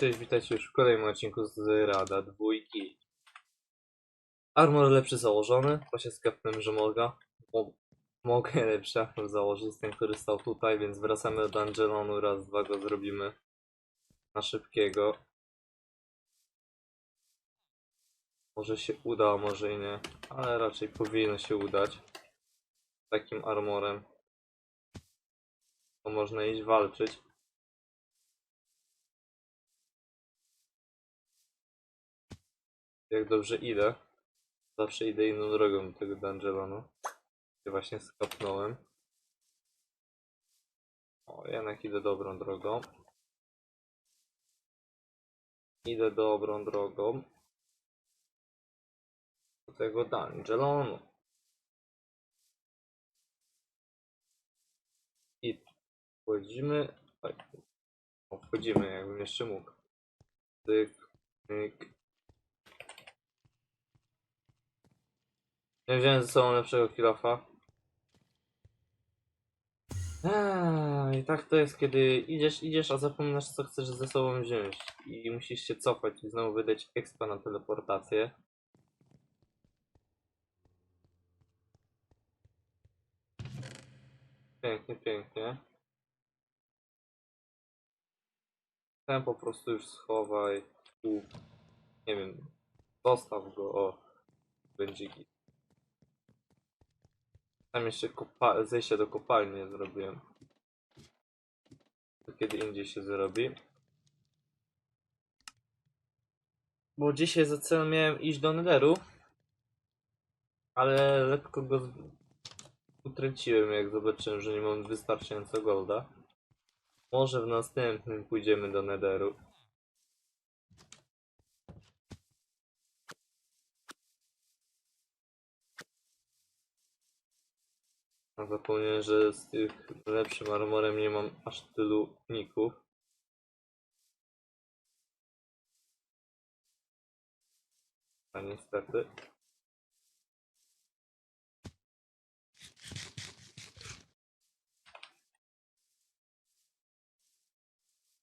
Cześć, witajcie już w kolejnym odcinku z Rada dwójki. Armor lepszy założony, bo się skapnąłem, że mogę. Mo mogę lepszy armor założyć, ten, który stał tutaj, więc wracamy do Angelonu, raz, dwa go zrobimy na szybkiego. Może się uda, może i nie, ale raczej powinno się udać. Takim armorem. To można iść walczyć. Jak dobrze idę, zawsze idę inną drogą do tego dungeonu. Gdzie właśnie skapnąłem. O, jednak idę dobrą drogą. Idę dobrą drogą. Do tego dungeonu. I wchodzimy. Oj, o, wchodzimy, jakbym jeszcze mógł. Nie wziąłem ze sobą lepszego kilofa. Eee, I tak to jest, kiedy idziesz, idziesz, a zapominasz co chcesz ze sobą wziąć. I musisz się cofać i znowu wydać expa na teleportację. Pięknie, pięknie. Ten po prostu już schowaj. Tu. Nie wiem. Zostaw go. O. Będzie git. Tam jeszcze zejście do kopalni nie zrobiłem. To kiedy indziej się zrobi. Bo dzisiaj za cel miałem iść do Netheru. Ale lekko go utraciłem jak zobaczyłem, że nie mam wystarczająco golda. Może w następnym pójdziemy do Netheru. A zapomniałem, że z tych lepszym armorem nie mam aż tylu ników. A niestety.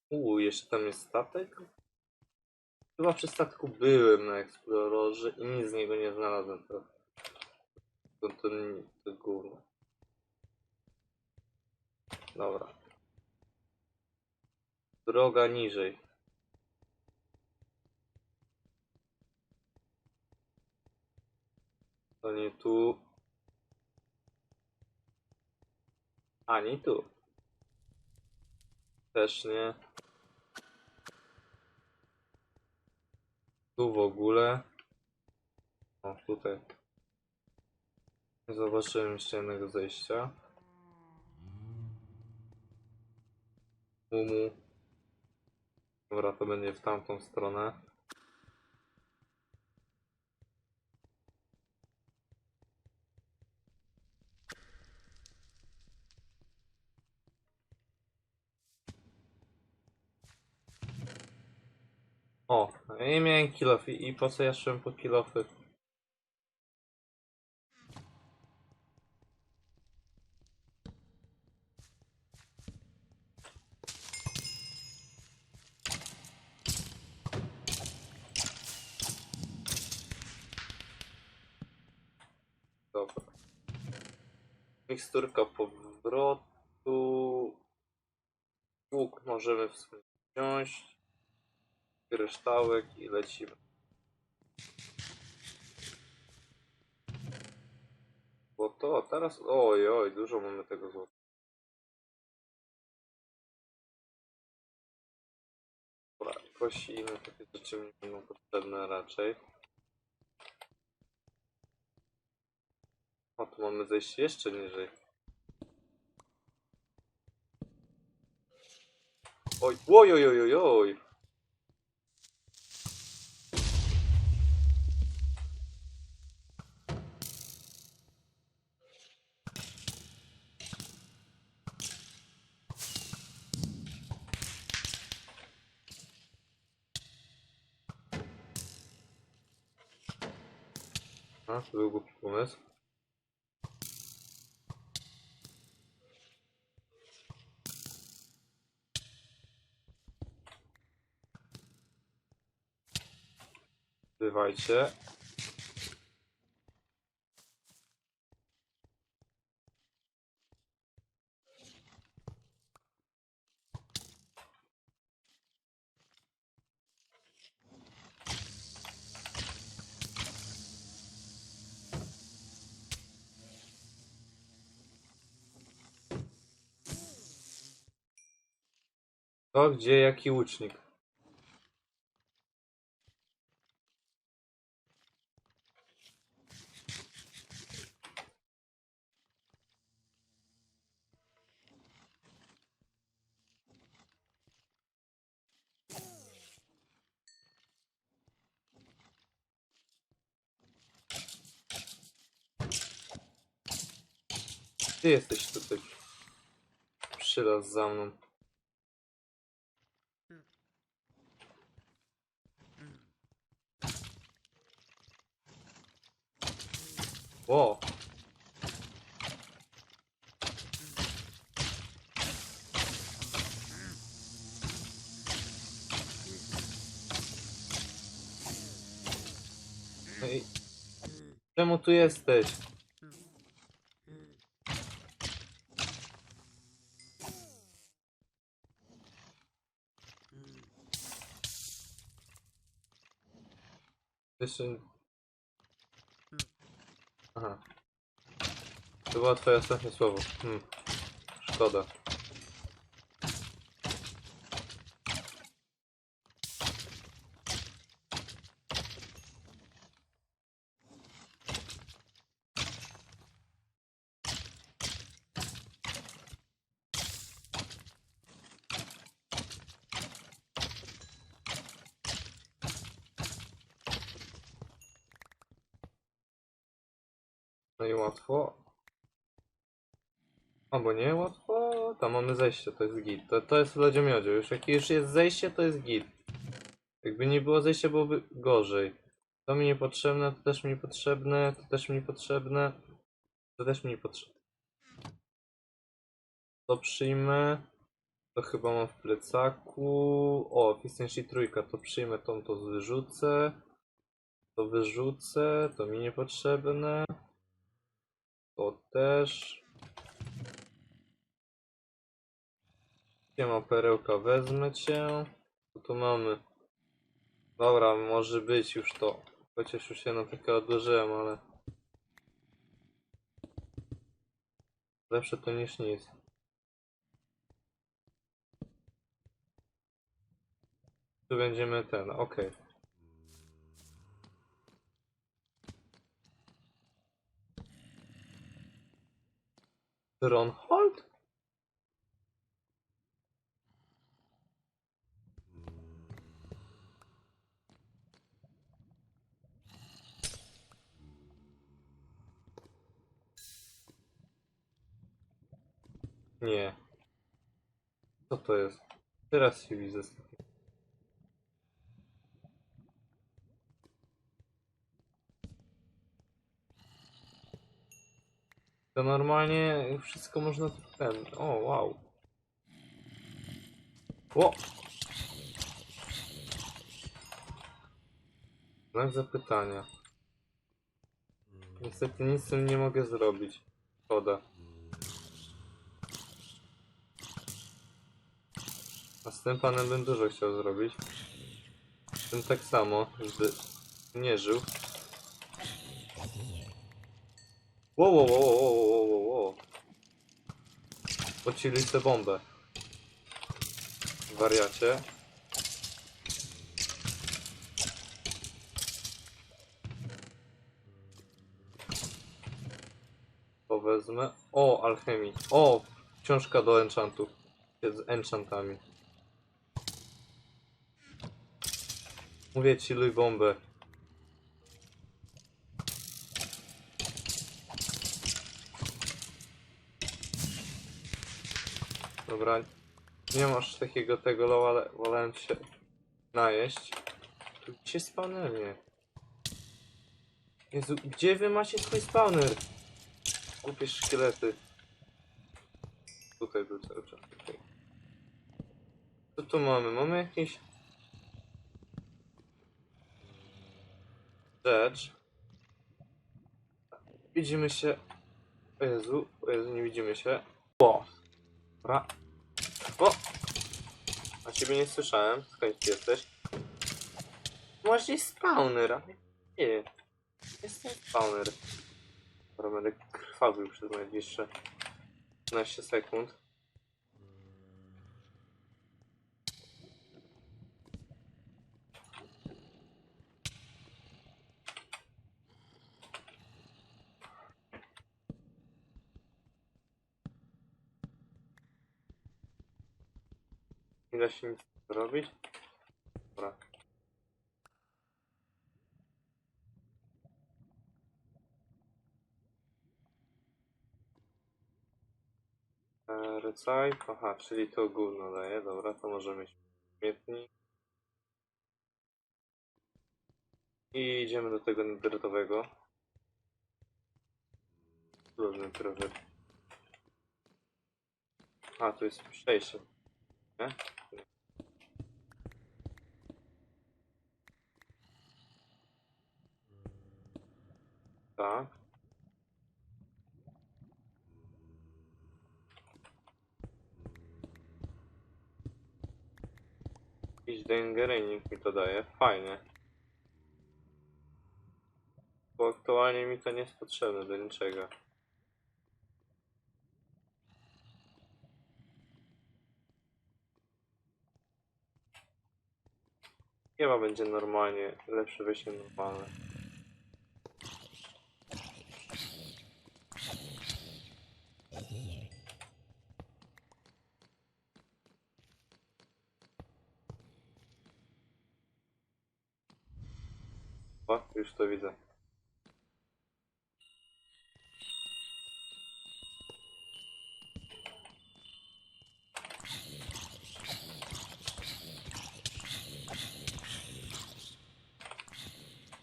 Uuu, jeszcze tam jest statek? Chyba przy statku byłem na Explorerze i nic z niego nie znalazłem. To, to, to, to gówno. Dobra. Droga niżej. To nie tu. Ani tu. Też nie. Tu w ogóle. O, tutaj. Zobaczyłem jeszcze jednego zejścia. Mumu. Dobra, to będzie w tamtą stronę. O, nie miałem kilofy i po co ja szłem po kilofy? Dobra. Miksturka powrotu. Łuk możemy wziąć. Kryształek i lecimy. Bo to teraz. Oj, oj, dużo mamy tego złota. Dobra, kości takie rzeczy mi będą potrzebne raczej. O, tu mamy zejść jeszcze niżej. Oj, oj, oj, oj, oj, oj. A, to był głupi pomysł. Bywajcie. To gdzie jaki łucznik? Ty jesteś tutaj. Przylas za mną. O! No i... Czemu tu jesteś? Jeszcze... Aha. To było twoje ostatnie słowo. Hmm. Szkoda. No i łatwo. Albo nie łatwo. Tam mamy zejście, to jest git. To, to jest lodzie miodzie. Już jak już jest zejście, to jest git. Jakby nie było zejścia, byłoby gorzej. To mi niepotrzebne, to też mi niepotrzebne, to też mi niepotrzebne. To też mi niepotrzebne. To przyjmę. To chyba mam w plecaku. O, Fistenshi trójka, to przyjmę tą, to wyrzucę. To wyrzucę, to mi niepotrzebne. To też. Siema perełka, wezmę cię. Co tu mamy? Dobra, może być już to. Chociaż już się na takie odłożyłem, ale... Lepsze to niż nic. Tu będziemy ten, okej. Ronhold? Nie. Co to jest? Teraz się widzę. To normalnie wszystko można ten. O, wow. O! Znak zapytania. Niestety nic z tym nie mogę zrobić. Szkoda. A z tym panem bym dużo chciał zrobić. Z tym tak samo, żeby nie żył. Wow, wow, wow, wow, wow, wow, wow. Pocili tę bombę. Wariacie. To wezmę. O, alchemii. O, książka do enchantów. Z enchantami. Mówię ci, luj bombę. Dobra, nie masz takiego tego low, ale wolałem się najeść. Tu gdzie spawnernie? Jezu, gdzie wy macie swój spawner? Głupie szkielety. Tutaj był cały czas. Co tu mamy? Mamy jakieś... rzecz. Widzimy się. O Jezu, o Jezu, nie widzimy się. O! Dobra. O! A ciebie nie słyszałem. Skąd ty jesteś? Właśnie spawner, a nie. Jestem spawner. Dobra, będę krwawił przez najbliższe 15 sekund. Nie da się nic zrobić. Dobra. E, aha, czyli to gówno daje, dobra, to możemy mieć śmietnik. I idziemy do tego netherowego. Luźny trochę. A, tu jest przejście. Nie? Tak. Jakiś dengerynik mi to daje. Fajnie. Bo aktualnie mi to nie jest potrzebne do niczego. Chyba będzie normalnie, lepsze wyjście normalne. Już to widzę.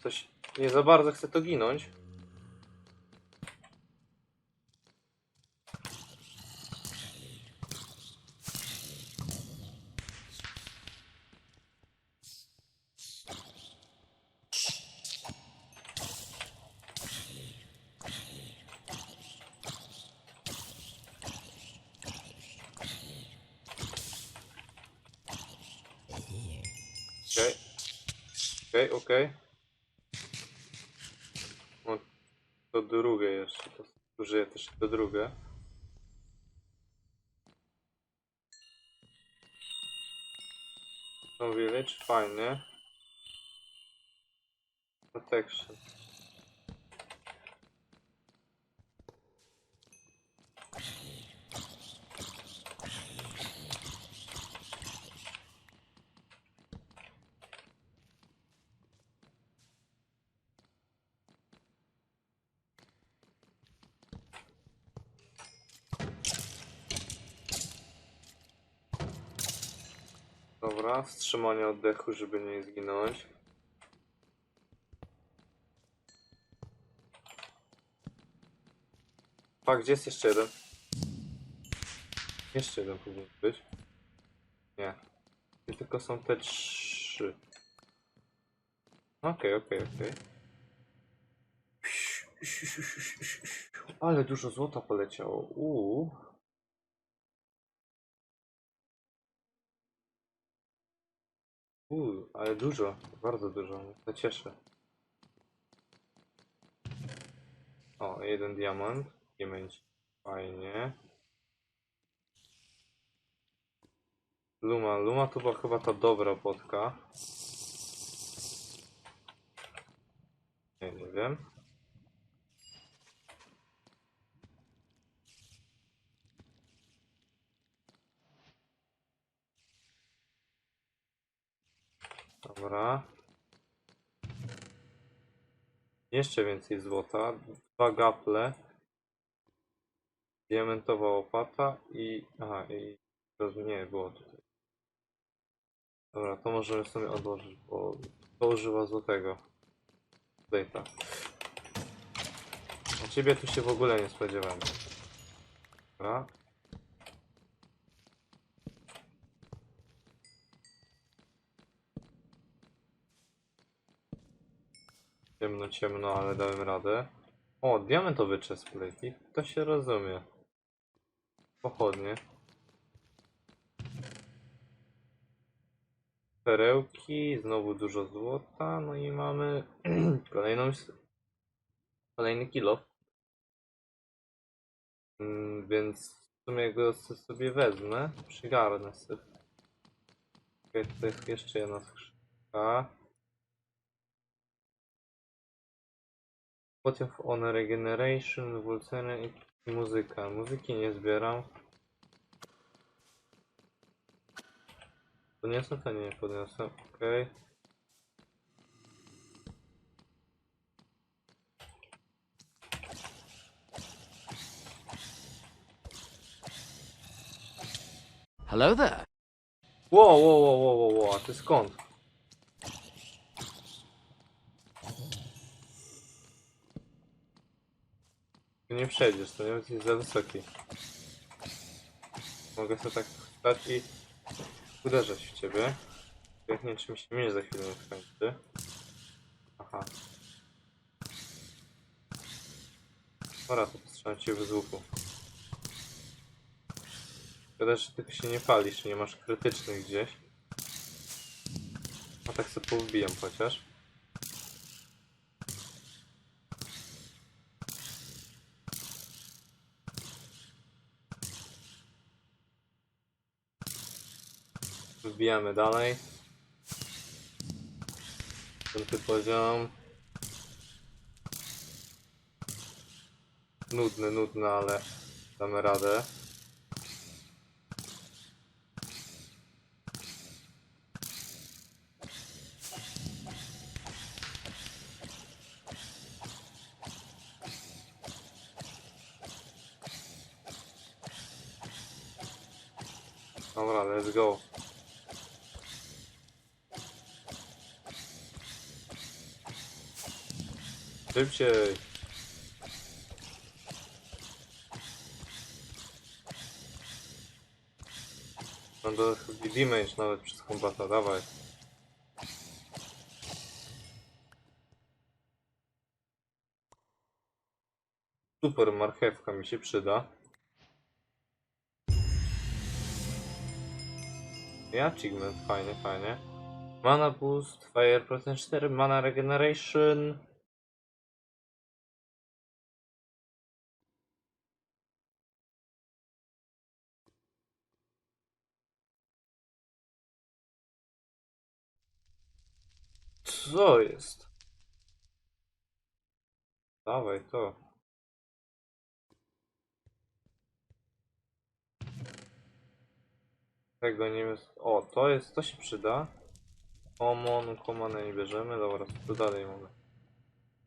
Coś nie za bardzo chce to ginąć. Okej. Okej, okej. O, to drugie jeszcze. To użyję też to drugie. No village, fajnie. Protection. Dobra, wstrzymanie oddechu, żeby nie zginąć. A gdzie jest jeszcze jeden? Jeszcze jeden powinien być. Nie. I tylko są te trzy. Okej, okej, okej. Ale dużo złota poleciało. Uuu. Uuu, ale dużo, bardzo dużo, to cieszy. O, jeden diamant, diament, fajnie. Luma, Luma to była chyba ta dobra potka. Nie, nie wiem. Dobra. Jeszcze więcej złota. Dwa gaple. Diamentowa łopata i... Aha, i... Nie było tutaj. Dobra, to możemy sobie odłożyć, bo to używa złotego. Tutaj tak. A ciebie tu się w ogóle nie spodziewałem. Dobra. Ciemno, ciemno, ale dałem radę. O, diamentowy chestplate. To się rozumie. Pochodnie. Perełki, znowu dużo złota, no i mamy kolejną, kolejny kilo. Mm, więc w sumie go sobie wezmę, przygarnę sobie. Tutaj jeszcze jedna skrzynka. Potion Honor Regeneration, wywrócenie i muzyka. Muzyki nie zbieram. Podniosę to? Nie, podniosę. Okej. Hello there. Wow, wow, wow, wow, wow, wow, a ty skąd? Nie przejdziesz, to nie jest za wysoki. Mogę sobie tak stać i uderzać w ciebie. Jak nie, mi się mnie za chwilę nie skończy. Aha. Dobra, to postrzelam cię z łuku. Szkoda, że tylko się nie palisz, nie masz krytycznych gdzieś. A tak sobie powbijam chociaż. Wbijamy dalej. Piąty poziom. Nudny, nudny, ale damy radę. Dobra, let's go. Szybciej. No widzimy już nawet przez kombata, dawaj. Super marchewka mi się przyda. I achievement, fajnie, fajnie. Mana boost, fire procent 4, mana regeneration. Co jest? Dawaj to. Tego nie jest. O, to jest, to się przyda. Common, common nie bierzemy, dobra, to dalej mamy.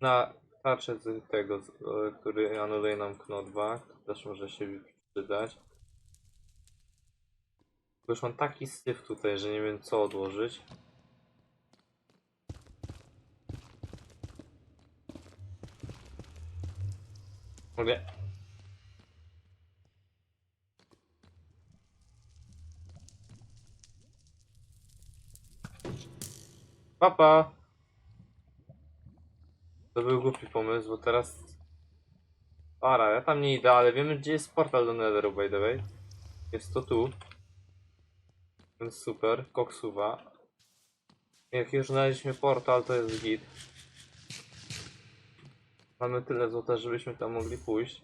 Na tarczę tego, e, który anuluje nam knot2, też może się przydać. Bo Już mam taki syf tutaj, że nie wiem co odłożyć. Mogę. Papa! To był głupi pomysł, bo teraz... Para, ja tam nie idę, ale wiemy gdzie jest portal do Netheru, by the way. Jest to tu. Więc super, koksuwa. Jak już znaleźliśmy portal, to jest git. Mamy tyle złota, żebyśmy tam mogli pójść.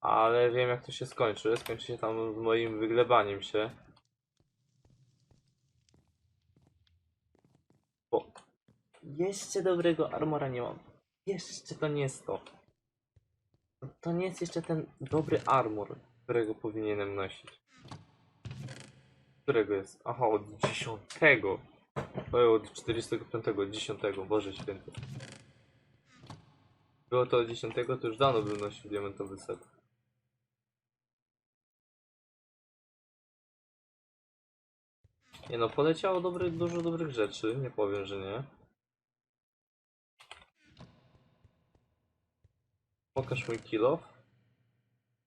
Ale wiem jak to się skończy. Skończy się tam z moim wyglebaniem się. Bo jeszcze dobrego armora nie mam. Jeszcze to nie jest to. To nie jest jeszcze ten dobry armor, którego powinienem nosić. Którego jest? Aha, od 10. O, od 45, 10. Boże święty. Było to od 10, to już dawno bym nosił diamentowy set. Nie no, poleciało dobry, dużo dobrych rzeczy, nie powiem, że nie. Pokaż mój kill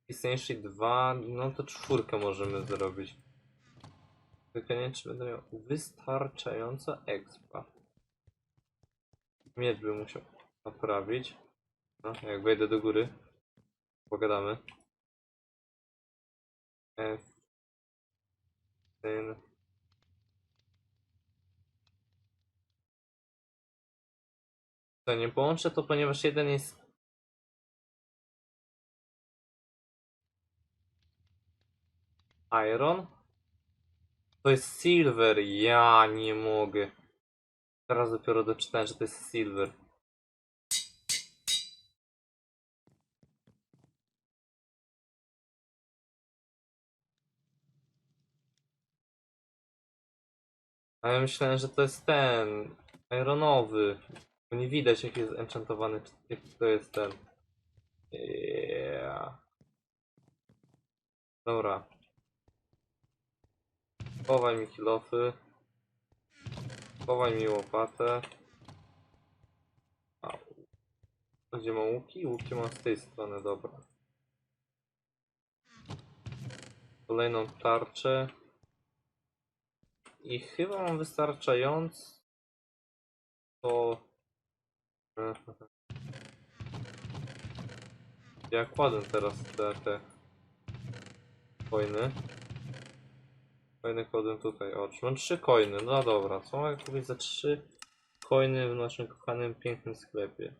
Istniejszej 2, no to czwórkę możemy zrobić. Tylko nie czy będę miał wystarczająco expa. Miecz bym musiał naprawić. No, jak wejdę do góry, pogadamy. F. Syn. To nie połączę to, ponieważ jeden jest Iron? To jest Silver, ja nie mogę. Teraz dopiero doczytałem, że to jest Silver. A ja myślałem, że to jest ten Ironowy. Bo nie widać jak jest enchantowany, czy- to jest ten. Yeah. Dobra. Chowaj mi kilofy. Chowaj mi łopatę. Gdzie mam łuki? Łuki mam z tej strony, dobra. Kolejną tarczę. I chyba mam wystarczająco. Ja kładę teraz te, te coiny. Coiny kładę tutaj. O, mam trzy coiny. No dobra, co mogę kupić za trzy coiny w naszym kochanym, pięknym sklepie?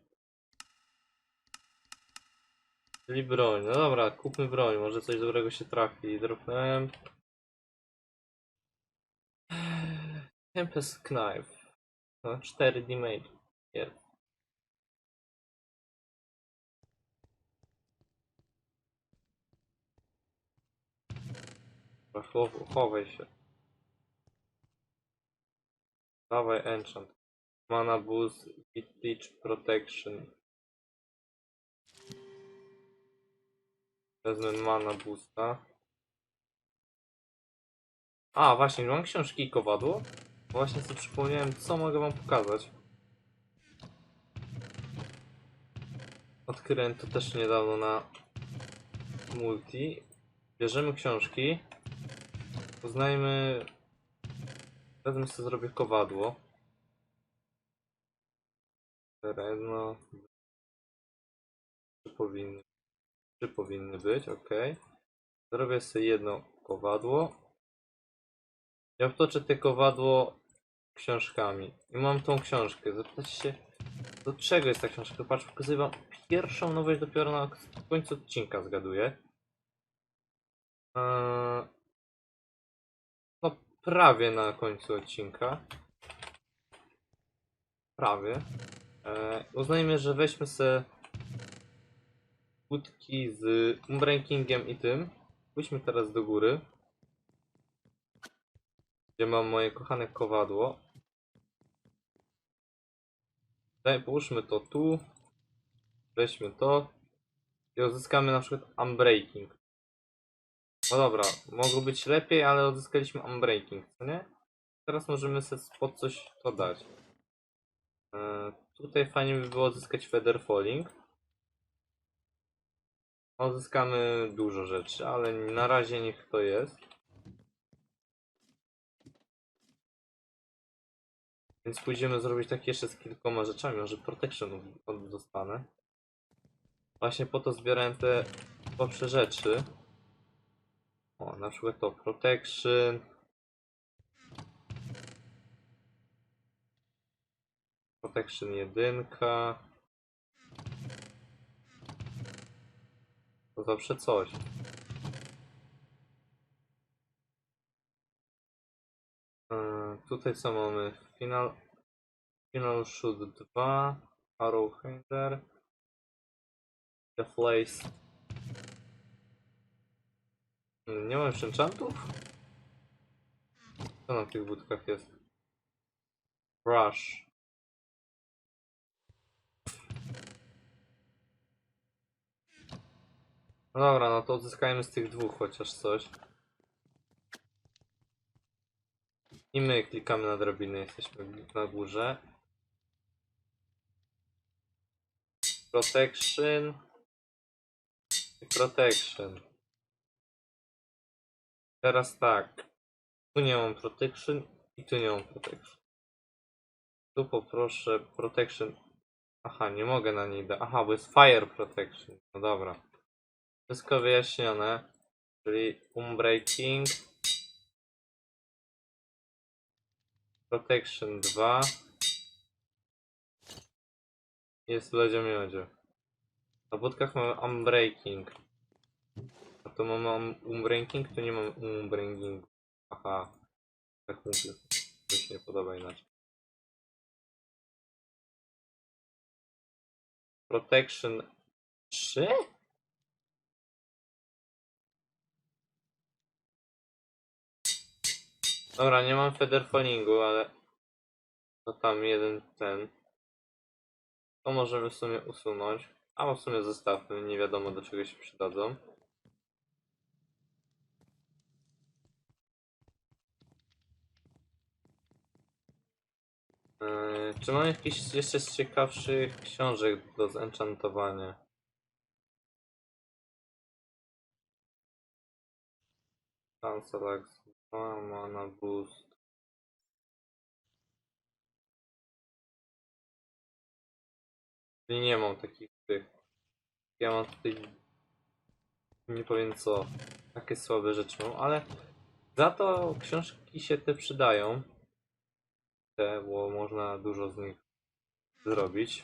Czyli broń. No dobra, kupmy broń. Może coś dobrego się trafi. Dropnąłem. Tempest Knife. No, 4 damage. Chowaj się. Dawaj enchant. Mana boost, teach protection. Wezmę mana boosta. A, właśnie, mam książki i kowadło. Właśnie sobie przypomniałem, co mogę wam pokazać. Odkryłem to też niedawno na multi. Bierzemy książki. Poznajmy... Wezmę sobie zrobię kowadło. Tereno. Trzy powinny, trzy powinny być, ok. Zrobię sobie jedno kowadło. Ja wtoczę te kowadło książkami. I mam tą książkę. Zapytacie się, do czego jest ta książka? Patrz, pokazuję wam pierwszą nowość dopiero na końcu odcinka, zgaduję. Eee, no, prawie na końcu odcinka. Prawie. Eee, uznajmy, że weźmy se budki z Umbrankingiem i tym. Pójdźmy teraz do góry. Gdzie mam moje kochane kowadło. Daj, połóżmy to tu. Weźmy to. I uzyskamy na przykład Unbreaking. No dobra, mogło być lepiej, ale odzyskaliśmy Unbreaking, co nie? Teraz możemy sobie pod coś to dać. Eee, tutaj fajnie by było odzyskać Feather Falling. Odzyskamy dużo rzeczy, ale na razie niech to jest. Więc pójdziemy zrobić tak jeszcze z kilkoma rzeczami, może protection dostanę. Właśnie po to zbierałem te słabsze rzeczy. O, na przykład to protection. Protection 1. To zawsze coś. Tutaj co mamy? Final, Final Shoot 2, Arrow Hinder, The Flace. Yy, Nie mam jeszcze enchantów? Co na tych budkach jest? Rush. No dobra, no to odzyskajmy z tych dwóch chociaż coś. I my klikamy na drabinę, jesteśmy na górze. Protection. I protection. Teraz tak. Tu nie mam protection i tu nie mam protection. Tu poproszę protection Aha, nie mogę na niej dać. Aha, bo jest Fire Protection. No dobra. Wszystko wyjaśnione. Czyli Unbreaking. Protection 2. Jest w lodzie miodzie. Na budkach mamy Unbreaking. A tu mamy um- Unbreaking, tu nie mamy Unbreaking. Aha. Tak mówię. Się nie podoba inaczej. Protection 3? Dobra, nie mam featherfallingu, ale to tam jeden ten. To możemy w sumie usunąć. A w sumie zostawmy, nie wiadomo do czego się przydadzą. Yy, czy mam jakieś jeszcze z ciekawszych książek do zenchantowania? Cancelax 2, mana boost. Czyli nie mam takich tych. Ja mam tutaj nie powiem co, takie słabe rzeczy mam, ale za to książki się te przydają. Te, bo można dużo z nich zrobić.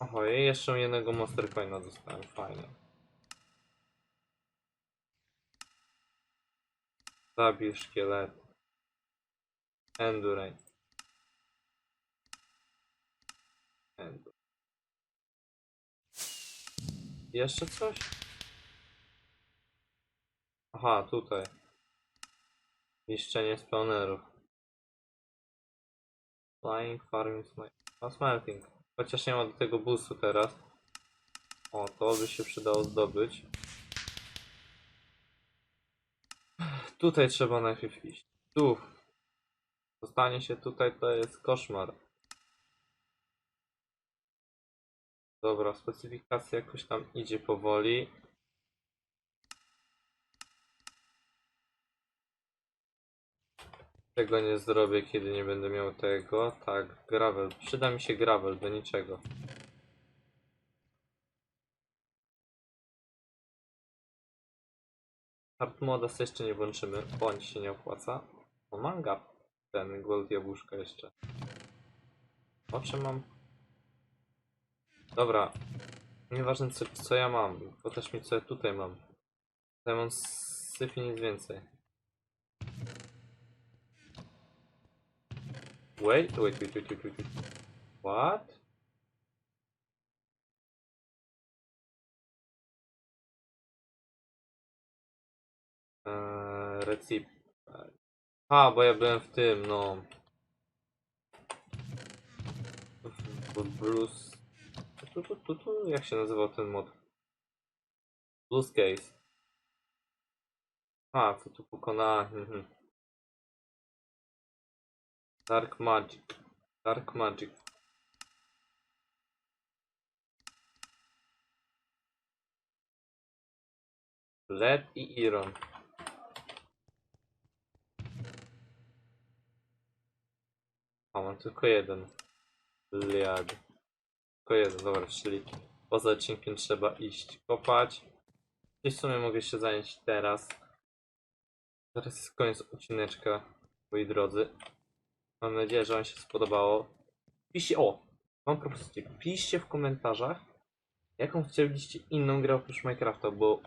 Oho, i jeszcze jednego Monster Coina dostałem, fajnie. Zabij szkielet. Endurance. Endur. Jeszcze coś? Aha, tutaj. Niszczenie spawnerów. Flying, farming, smelting. Chociaż nie ma do tego boostu teraz. O, to by się przydało zdobyć. Tutaj trzeba najpierw iść. Tu. Zostanie się tutaj to jest koszmar. Dobra, specyfikacja jakoś tam idzie powoli. Tego nie zrobię, kiedy nie będę miał tego. Tak, gravel. Przyda mi się gravel do niczego. Hard moda jeszcze nie włączymy, bądź się nie opłaca. O, manga. Ten gold jabłuszka jeszcze. O czym mam? Dobra. Nieważne co, co ja mam, też mi co ja tutaj mam. Tutaj mam syfy nic więcej. Wait, wait, wait, wait, wait. wait. What? Eee, recip. A, bo ja byłem w tym, no. Blues. Tu, tu, tu, tu, jak się nazywał ten mod? Blues Case. A, co tu pokonałem. Mhm. Dark Magic. Dark Magic. Led i Iron. A mam tylko jeden. Liad. Tylko jeden, dobra, czyli poza odcinkiem trzeba iść kopać. I w sumie mogę się zająć teraz. Teraz jest koniec odcineczka, moi drodzy. Mam nadzieję, że Wam się spodobało. Piszcie, o! Mam propozycję. Piszcie w komentarzach, jaką chcielibyście inną grę oprócz Minecrafta, bo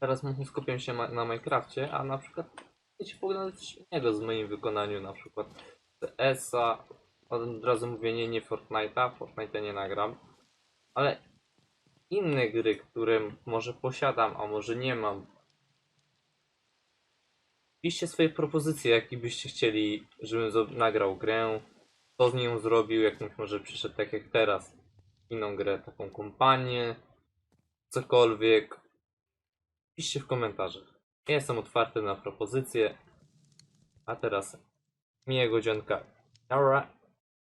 teraz mocno skupiam się na Minecrafcie, a na przykład chcecie poglądać innego z moim wykonaniu, na przykład CS-a. Od razu mówię, nie, nie Fortnite'a, Fortnite'a nie nagram, ale inne gry, które może posiadam, a może nie mam. Piszcie swoje propozycje, jaki byście chcieli, żebym nagrał grę, co z nią zrobił, jakimś może przyszedł tak jak teraz, inną grę, taką kompanię, cokolwiek. Piszcie w komentarzach. Ja jestem otwarty na propozycje. A teraz Mia Gojonka. Alright.